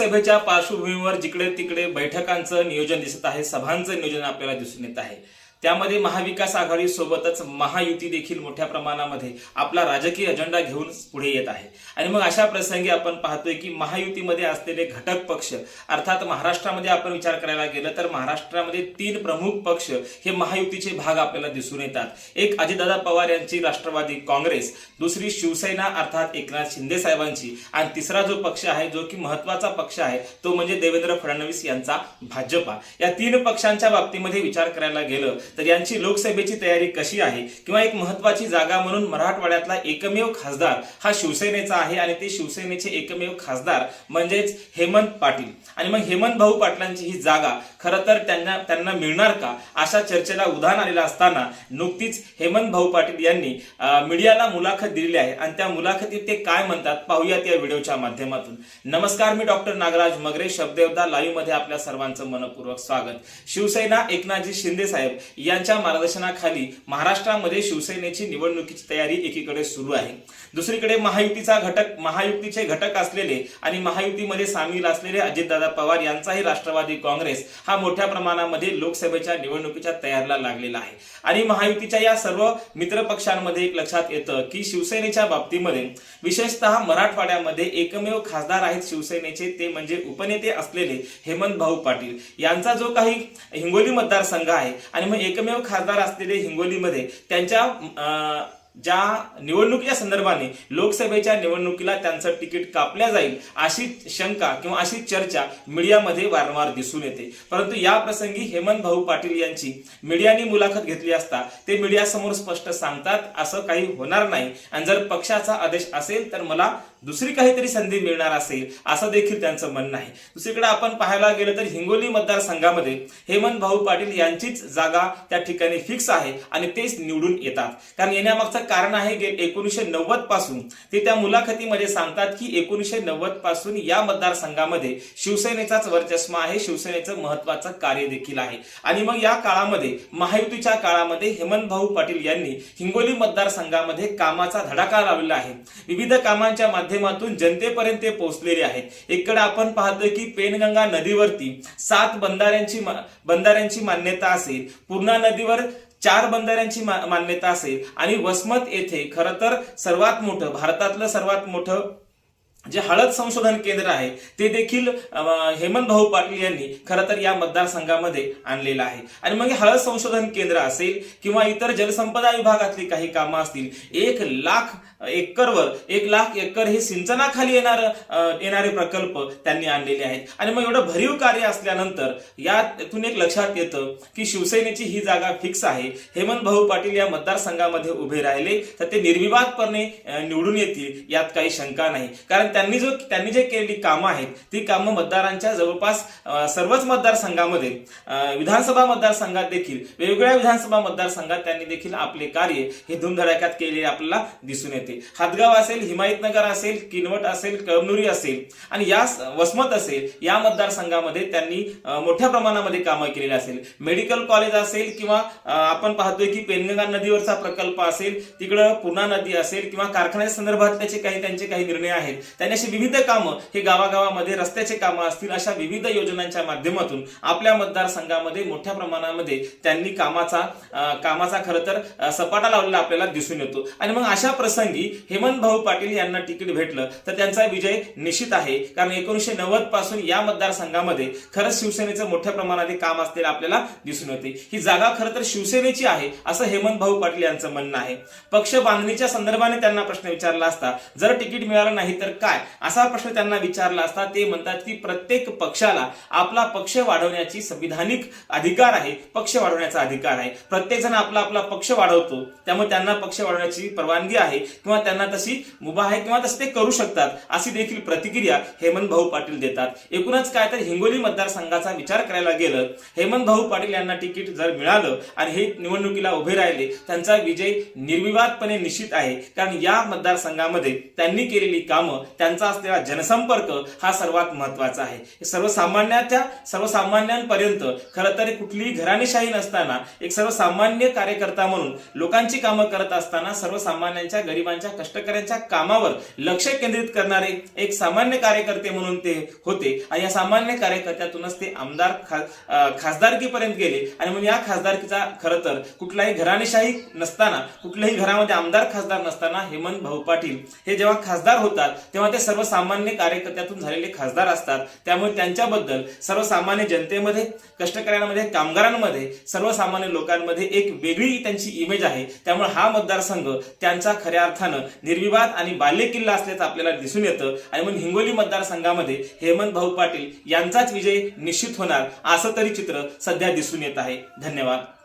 लोकसभेच्या पार्श्वभूमीवर जिकडे तिकडे बैठकांचं नियोजन दिसत आहे सभांचं नियोजन आपल्याला दिसून येत आहे. त्यामध्ये महाविकास आघाडी सोबतच महायुती देखील मोठ्या प्रमाणामध्ये आपला राजकीय अजेंडा घेऊन पुढे येत आहे. आणि मग अशा प्रसंगी आपण पाहतोय की महायुतीमध्ये असलेले घटक पक्ष अर्थात महाराष्ट्रामध्ये आपण विचार करायला गेलं तर महाराष्ट्रामध्ये तीन प्रमुख पक्ष हे महायुतीचे भाग आपल्याला दिसून येतात. एक अजितदादा पवार यांची राष्ट्रवादी काँग्रेस दुसरी शिवसेना अर्थात एकनाथ शिंदे साहेबांची. आणि तिसरा जो पक्ष आहे जो की महत्त्वाचा पक्ष आहे तो म्हणजे देवेंद्र फडणवीस यांचा भाजपा. या तीन पक्षांच्या बाबतीमध्ये विचार करायला गेलं तर यांची लोकसभेची तयारी कशी आहे किंवा एक महत्वाची जागा म्हणून मराठवाड्यातला एकमेव खासदार हा शिवसेनेचा आहे आणि ते शिवसेनेचे एकमेव खासदार म्हणजेच हेमंत पाटील. आणि मग हेमंत भाऊ पाटलांची ही जागा खरं तर त्यांना त्यांना मिळणार का? अशा चर्चेला उधाण आलेलं असताना नुकतीच हेमंत भाऊ पाटील यांनी मीडियाला मुलाखत दिलेली आहे. आणि त्या मुलाखतीत ते काय म्हणतात पाहूयात या व्हिडिओच्या माध्यमातून. नमस्कार मी डॉक्टर नागराज मगरे शब्देवदा लाईव्हमध्ये आपल्या सर्वांचं मनपूर्वक स्वागत. शिवसेना एकनाथजी शिंदे साहेब यांच्या मार्गदर्शनाखाली महाराष्ट्रामध्ये शिवसेनेची निवडणुकीची तयारी एकीकडे सुरू आहे. दुसरीकडे महायुतीचा घटक महायुतीचे घटक असलेले आणि महायुतीमध्ये सामील असलेले अजितदादा पवार यांचाही राष्ट्रवादी काँग्रेस हा मोठ्या प्रमाणामध्ये लोकसभेच्या निवडणुकीच्या तयारीला लागलेला आहे. आणि महायुतीच्या या सर्व मित्र पक्षांमध्ये एक लक्षात येतं की शिवसेनेच्या बाबतीमध्ये विशेषतः मराठवाड्यामध्ये एकमेव खासदार आहेत शिवसेनेचे ते म्हणजे उपनेते असलेले हेमंत भाऊ पाटील. यांचा जो काही हिंगोली मतदारसंघ आहे आणि मग एकमेव खासदार असलेले हिंगोलीमध्ये त्यांच्या ज्या निवडणुकीच्या संदर्भाने लोकसभेच्या निवडणुकीला त्यांचं तिकीट कापल्या जाईल अशी शंका किंवा अशी चर्चा मीडियामध्ये वारंवार दिसून येते. परंतु या प्रसंगी हेमंत भाऊ पाटील यांची मीडियाने मुलाखत घेतली असता ते मीडियासमोर स्पष्ट सांगतात असं काही होणार नाही. आणि जर पक्षाचा आदेश असेल तर मला दुसरी काहीतरी संधी मिळणार असेल असं देखील त्यांचं म्हणणं आहे. दुसरीकडे आपण पाहायला गेलं तर हिंगोली मतदारसंघामध्ये हेमंत भाऊ पाटील यांचीच जागा त्या ठिकाणी फिक्स आहे आणि तेच निवडून येतात. कारण येण्यामागचं कारण आहे एकोणीसशे नव्वदपासून. ते त्या मुलाखतीमध्ये सांगतात की एकोणीसशे नव्वदपासून या मतदारसंघामध्ये शिवसेनेचाच वर्चस्व आहे शिवसेनेचं महत्वाचं कार्य देखील आहे. आणि मग या काळामध्ये महायुतीच्या काळामध्ये हेमंत भाऊ पाटील यांनी हिंगोली मतदारसंघामध्ये कामाचा धडाका लावलेला आहे. विविध कामांच्या माध्यमातून जनतेपर्यंत ते पोहोचलेले आहेत. इकडे आपण पाहतोय की पेनगंगा नदीवरती सात बंधाऱ्यांची बंधाऱ्यांची मान्यता असेल. पूर्णा नदीवर चार बंधाऱ्यांची मान्यता असेल. आणि वसमत येथे खरं तर सर्वात मोठं भारतातलं सर्वात मोठं जे हळद संशोधन केंद्र आहे ते देखील हेमंत भाऊ पाटील यांनी खरं तर या मतदारसंघामध्ये आणलेलं आहे. आणि मग हळद संशोधन केंद्र असेल किंवा इतर जलसंपदा विभागातली काही कामं असतील एक लाख एकरवर एक लाख एकर हे सिंचनाखाली येणार येणारे प्रकल्प त्यांनी आणलेले आहेत. आणि मग एवढं भरीव कार्य असल्यानंतर यातून एक लक्षात येतं की शिवसेनेची ही जागा फिक्स आहे. हेमंत भाऊ पाटील या मतदारसंघामध्ये उभे राहिले तर ते निर्विवादपणे निवडून येतील यात काही शंका नाही. कारण त्यांनी जो त्यांनी जे केलेली कामं आहेत ती कामं मतदारांच्या जवळपास सर्वच मतदारसंघामध्ये विधानसभा मतदारसंघात देखील वेगवेगळ्या विधानसभा मतदारसंघात त्यांनी देखील आपले कार्य हे धुमधडाक्यात केलेले आपल्याला दिसून येते. हातगाव असेल हिमायतनगर असेल किनवट असेल कळमनुरी असेल आणि या वसमत असेल या मतदारसंघामध्ये त्यांनी मोठ्या प्रमाणामध्ये कामं केलेली असेल. मेडिकल कॉलेज असेल किंवा आपण पाहतोय की पेनगंगा नदीवरचा प्रकल्प असेल तिकडं पूर्णा नदी असेल किंवा कारखान्या संदर्भात त्याचे काही त्यांचे काही निर्णय आहेत आणि अशी विविध कामं हे गावागावामध्ये रस्त्याचे कामं असतील अशा विविध योजनांच्या माध्यमातून आपल्या मतदारसंघामध्ये मोठ्या प्रमाणामध्ये त्यांनी कामाचा कामाचा खरं तर सपाटा लावलेला आपल्याला दिसून येतो. आणि मग अशा प्रसंगी हेमंत भाऊ पाटील यांना तिकीट भेटलं तर त्यांचा विजय निश्चित आहे. कारण एकोणीसशे नव्वदपासून या मतदारसंघामध्ये खरंच शिवसेनेचं मोठ्या प्रमाणात काम असलेलं आपल्याला दिसून येते. ही जागा खरं तर शिवसेनेची आहे असं हेमंत भाऊ पाटील यांचं म्हणणं आहे. पक्ष बांधणीच्या संदर्भाने त्यांना प्रश्न विचारला असता जर तिकीट मिळालं नाही तर का काय? असा प्रश्न त्यांना विचारला असता ते म्हणतात की प्रत्येक पक्षाला आपला पक्ष वाढवण्याची संविधानिक अधिकार आहे पक्ष वाढवण्याचा अधिकार आहे. प्रत्येक जण आपला आपला पक्ष वाढवतो त्यामुळे त्यांना पक्ष वाढवण्याची परवानगी आहे किंवा त्यांना तशी मुभा आहे किंवा तसं ते करू शकतात अशी देखील प्रतिक्रिया हेमंत भाऊ पाटील देतात. एकूणच काय तर हिंगोली मतदारसंघाचा विचार करायला गेलं हेमंत भाऊ पाटील यांना तिकीट जर मिळालं आणि हे निवडणुकीला उभे राहिले त्यांचा विजय निर्विवादपणे निश्चित आहे. कारण या मतदारसंघामध्ये त्यांनी केलेली कामं त्यांचा असलेला जनसंपर्क हा सर्वात महत्त्वाचा आहे. सर्वसामान्याच्या सर्वसामान्यांपर्यंत खरं तर कुठलीही घराणेशाही नसताना एक सर्वसामान्य कार्यकर्ता म्हणून लोकांची कामं करत असताना सर्वसामान्यांच्या गरिबांच्या कष्टकऱ्यांच्या कामावर लक्ष केंद्रित करणारे एक सामान्य कार्यकर्ते म्हणून ते होते. आणि या सामान्य कार्यकर्त्यातूनच ते आमदार खा- खासदारकीपर्यंत गेले. आणि म्हणून या खासदारकीचा खरं तर कुठलाही घराणेशाही नसताना कुठल्याही घरामध्ये आमदार खासदार नसताना हेमंत भाऊ पाटील हे जेव्हा खासदार होतात तेव्हा तेव्हा ते सर्वसामान्य कार्यकर्त्यातून झालेले खासदार असतात. त्यामुळे त्यांच्याबद्दल सर्वसामान्य जनतेमध्ये कष्टकऱ्यांमध्ये कामगारांमध्ये सर्वसामान्य लोकांमध्ये एक वेगळी त्यांची इमेज आहे. त्यामुळे हा मतदारसंघ त्यांचा खऱ्या अर्थानं निर्विवाद आणि बाल्यकिल्ला असल्याचं आपल्याला दिसून येतं. आणि म्हणून हिंगोली मतदारसंघामध्ये हेमंत भाऊ पाटील यांचाच विजय निश्चित होणार असं तरी चित्र सध्या दिसून येत आहे. धन्यवाद.